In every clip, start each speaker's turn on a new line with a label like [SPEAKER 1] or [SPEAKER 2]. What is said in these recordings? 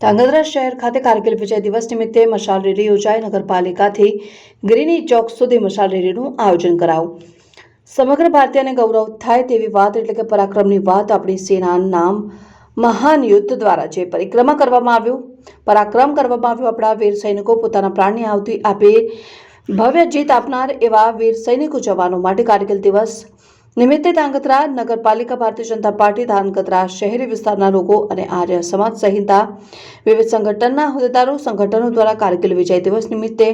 [SPEAKER 1] ધાંગધ્રા શહેર ખાતે કારગિલ વિજય દિવસ નિમિત્તે મશાલ રેલી યોજાઈ. નગરપાલિકાથી ગ્રીની ચોક સુધી મશાલ રેલીનું આયોજન કરાવું સમગ્ર ભારતીયને ગૌરવ થાય તેવી વાત એટલે કે પરાક્રમની વાત આપણી સેના નામ મહાન યુદ્ધ દ્વારા જે પરિક્રમા કરવામાં આવ્યું. પરાક્રમ કરવામાં આવ્યું. આપણા વીર સૈનિકો પોતાના પ્રાણની આવતી આપે ભવ્ય જીત આપનાર એવા વીર સૈનિકો જવાનો માટે કારગિલ દિવસ નિમિત્તે ધાંગધ્રા નગરપાલિકા ભારતીય જનતા પાર્ટી ધાંગધ્રા શહેરી વિસ્તારના લોકો અને આર્ય સમાજ સહિતના વિવિધ સંગઠનના હોદ્દેદારો, સંગઠનો દ્વારા કારગિલ વિજય દિવસ નિમિત્તે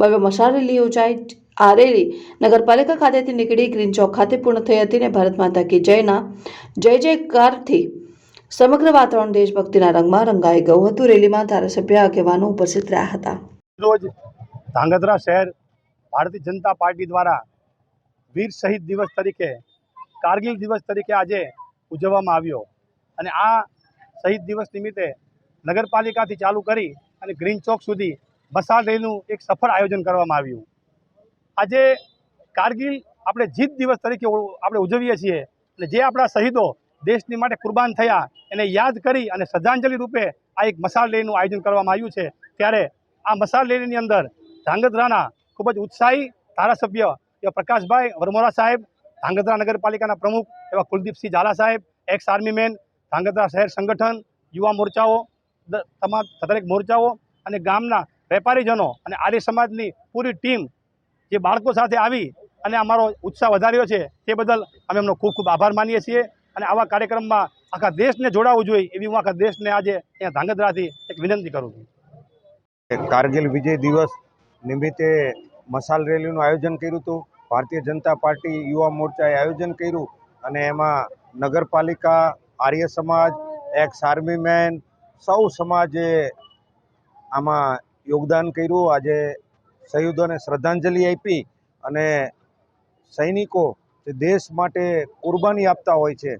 [SPEAKER 1] ભવ્ય મશાલ રેલી યોજાઈ. આ રેલી નગરપાલિકા ખાતેથી નીકળી ગ્રીન ચોક ખાતે પૂર્ણ થઈ હતી અને ભારત માતા કી જયના જય જયકારથી સમગ્ર વાતાવરણ દેશભક્તિના રંગમાં રંગાઈ ગયું હતું. રેલીમાં ધારાસભ્ય આગેવાનો ઉપસ્થિત રહ્યા હતા.
[SPEAKER 2] રોજ ધાંગધ્રા શહેર ભારતીય જનતા પાર્ટી દ્વારા વીર શહીદ દિવસ તરીકે, કારગિલ દિવસ તરીકે આજે ઉજવવામાં આવ્યો. અને આ શહીદ દિવસ નિમિત્તે નગરપાલિકાથી ચાલુ કરી અને ગ્રીન ચોક સુધી મસાલ રેલીનું એક સફળ આયોજન કરવામાં આવ્યું. આજે કારગિલ આપણે જીત દિવસ તરીકે આપણે ઉજવીએ છીએ. અને જે આપણા શહીદો દેશની માટે કુરબાન થયા, એને યાદ કરી અને શ્રદ્ધાંજલિ રૂપે આ એક મસાલ રેલીનું આયોજન કરવામાં આવ્યું છે. ત્યારે આ મસાલ રેલીની અંદર ધાંગધ્રાના ખૂબ જ ઉત્સાહી ધારાસભ્ય એવા પ્રકાશભાઈ વરમોરા સાહેબ, ધાંગધ્રા નગરપાલિકાના પ્રમુખ એવા કુલદીપસિંહ ઝાલા સાહેબ એક્સ આર્મી મેન ધાંગધ્રા શહેર સંગઠન, યુવા મોરચાઓ તમામ દરેક મોરચાઓ અને ગામના વેપારીજનો અને આર્ય સમાજની પૂરી ટીમ જે બાળકો સાથે આવી અને અમારો ઉત્સાહ વધાર્યો છે તે બદલ અમે એમનો ખૂબ ખૂબ આભાર માનીએ છીએ અને આવા કાર્યક્રમમાં આખા દેશને જોડાવવું જોઈએ એવી હું આખા દેશને આજે અહીંયા ધાંગધ્રાથી એક વિનંતી કરું છું.
[SPEAKER 3] કારગિલ વિજય દિવસ નિમિત્તે મસાલ રેલીનું આયોજન કર્યું હતું. ભારતીય જનતા પાર્ટી યુવા મોરચાએ આયોજન કર્યું અને એમાં નગરપાલિકા, Arya Samaj x army main સૌ સમાજે આમાં યોગદાન કર્યું. આજે શહીદોને શ્રદ્ધાંજલિ આપી અને સૈનિકો જે દેશ માટે કુરબાની આપતા હોય છે,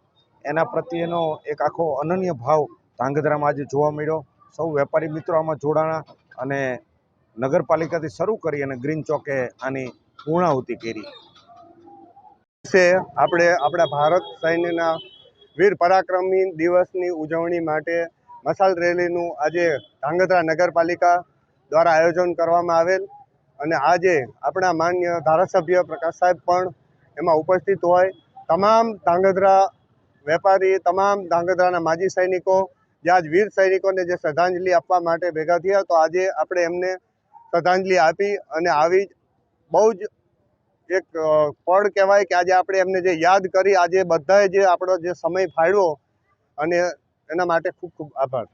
[SPEAKER 3] એના પ્રત્યેનો એક આખો અનન્ય ભાવ ધાંગધ્રામાં આજે જોવા મળ્યો. સૌ વેપારી મિત્રો આમાં જોડાણા અને નગરપાલિકાથી શરૂ કરી અને ગ્રીન ચોકે આની પૂર્ણાહુતિ કરી.
[SPEAKER 4] છે આપણે આપણા ભારત સૈન્યના વીર પરાક્રમી દિવસની ઉજવણી માટે મસાલ રેલીનું આજે ધાંગધ્રા નગરપાલિકા દ્વારા આયોજન કરવામાં આવેલ અને આજે આપણા માન્ય ધારાસભ્ય પ્રકાશ સાહેબ પણ એમાં ઉપસ્થિત હોય. તમામ ધાંગધ્રા વેપારી, તમામ ધાંગધ્રાના માજી સૈનિકો, જે આજ વીર સૈનિકોને જે શ્રદ્ધાંજલિ આપવા માટે ભેગા થયા, તો આજે આપણે એમને શ્રદ્ધાંજલિ આપી અને આવી બહુ જ એક પળ કહેવાય કે આજે આપણે એમને જે યાદ કરી, આજે બધાએ જે આપણો જે સમય ફાળવ્યો અને એના માટે ખૂબ ખૂબ આભાર.